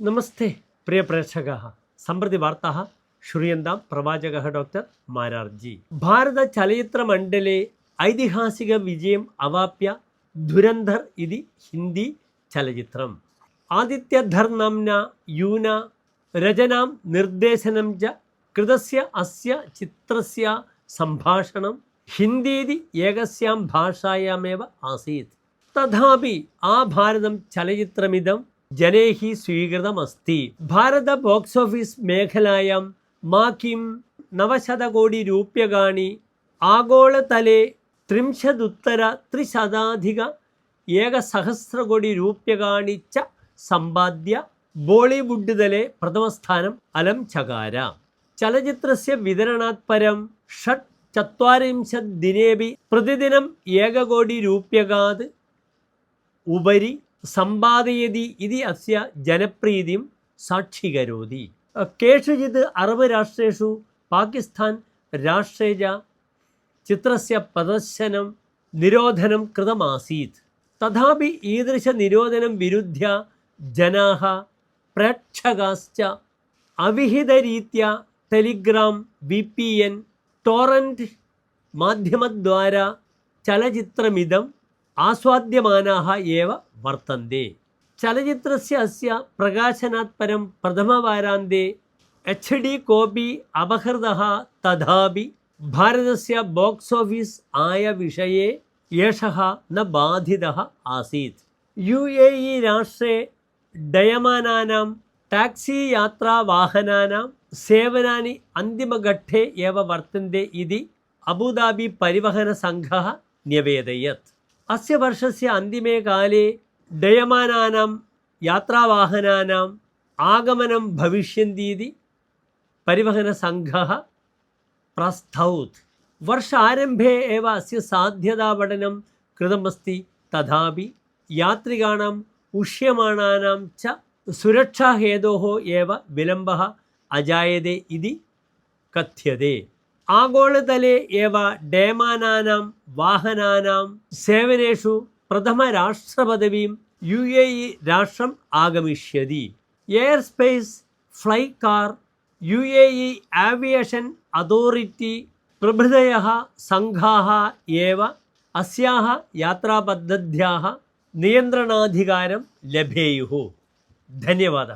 നമസ്തേ പ്രിയ പ്രേക്ഷക സമ്പ്രതി വാർത്ത ശ്രൂയന്താം പ്രവാചക ഡോക്ടർ മാരാർജി. ഭാരത ചലച്ചിത്ര ചലച്ചിത്രമണ്ഡലെ ഐതിഹാസിക വിജയം അവാപ്യ ധുരന്ധർ ഇതി ഹിന്ദി ചലച്ചിത്രം. ആദിത്യധർ നാംന യൂന രചനാം നിർദ്ദേശനം ച കൃതസ്യ അസ്യ ചിത്രസ്യ സംഭാഷണം ഹിന്ദീതി ഏകസ്യാം ഭാഷായാമേവ ആസീത്. തഥാപി ആ ഭാരതം ചലച്ചിത്രമിതം ജനൈः സ്വീകൃതമസ്തി. ഭാരത ബോക്സ് ഓഫീസ് മേഖലായം മാക്കിം നവശതകോടി രൂപ്യകാണി. ആഗോളതലേ ത്രിംശതുത്തര ത്രിശതാധിക ഏകസഹസ്രകോടി രൂപ്യകാണി ച സമ്പാദ്യ ബോളിവുഡ് തലെ പ്രഥമസ്ഥാനം അലം ചകാര. ചലച്ചിത്രസ്യ വിതരണാത് പരം ഷട്ട് ചത്വാരിംശത് ദിനേപി പ്രതിദിനം ഏകകോടി രൂപ്യകാത് ഉപരി സമ്പാദയതി ഇതി അസ്യ ജനപ്രീതിയും സാക്ഷീകരോതി. കേഷുചിത് അറബ് രാഷ്ട്രേഷു പാകിസ്ഥാൻ രാഷ്ട്രേജ ചിത്രസ്യ പ്രദർശനം നിരോധനം കൃതമാസീത്. തഥാപി ഈദൃശ നിരോധനം വിരുദ്ധ്യ ജനാഹ പ്രേക്ഷകാശ്ച അവിഹിതരീത്യ Telegram V P N torrent മാധ്യമദ്വാര ചലച്ചിത്രമിതം ആസ്വാദ്യമാനാഹ ഏവ വർത്തന്തെ. ചലച്ചിത്രസ്യ അസ്യ പ്രകാശനാത് പരം പ്രഥമവാരാന്തേ. എച്ച് ഡി കോപി അപഹൃത തഥാപി ഭാരതസ്യ ബോക്സ് ഓഫീസ് ആയ വിഷയെ യേഷ ന ബാധിത ആസീത്. യു എ ഇ രാഷ്ട്രേ ഡയമാനാനാം ടാക്സി യാത്രാവാഹനാനാം സേവനാനി അന്തിമഘട്ടേ ഏവ വർത്തന്തെ ഇതി അബുദാബി പരിവഹന സംഘ ന്യവേദയത് അസ്യ വർഷസ്യ അന്തിമേ കാലേ ഡയമാനാനാം യാത്രാവാഹനാനാം ആഗമനം ഭവിഷ്യന്തീതി പരിവഹന സംഘ പ്രസ്ഥൗത്. വർഷാരംഭേ ഏവ അസ്യ സാധ്യതാപഠനം കൃതമസ്തി തഥാപി. യാത്രികാണാം ഉഷ്യമാണാനാം ച സുരക്ഷാഹേതോഹോ ഏവ വിലംബ അജായതേ ഇതി കഥ്യതേ. ആഗോളതലെ ഏവ ഡേമാനാനാം വാഹനാനാം സേവനേഷു പ്രഥമ രാഷ്ട്രപദവിയും യു എ ഇ രാഷ്ട്രം ആഗമിഷ്യതി. Air space fly car U A E aviation authority പ്രഭൃതയ സംഘാ ഏവ നിയന്ത്രണാധികാരം ലഭേയു ധന്യവാദ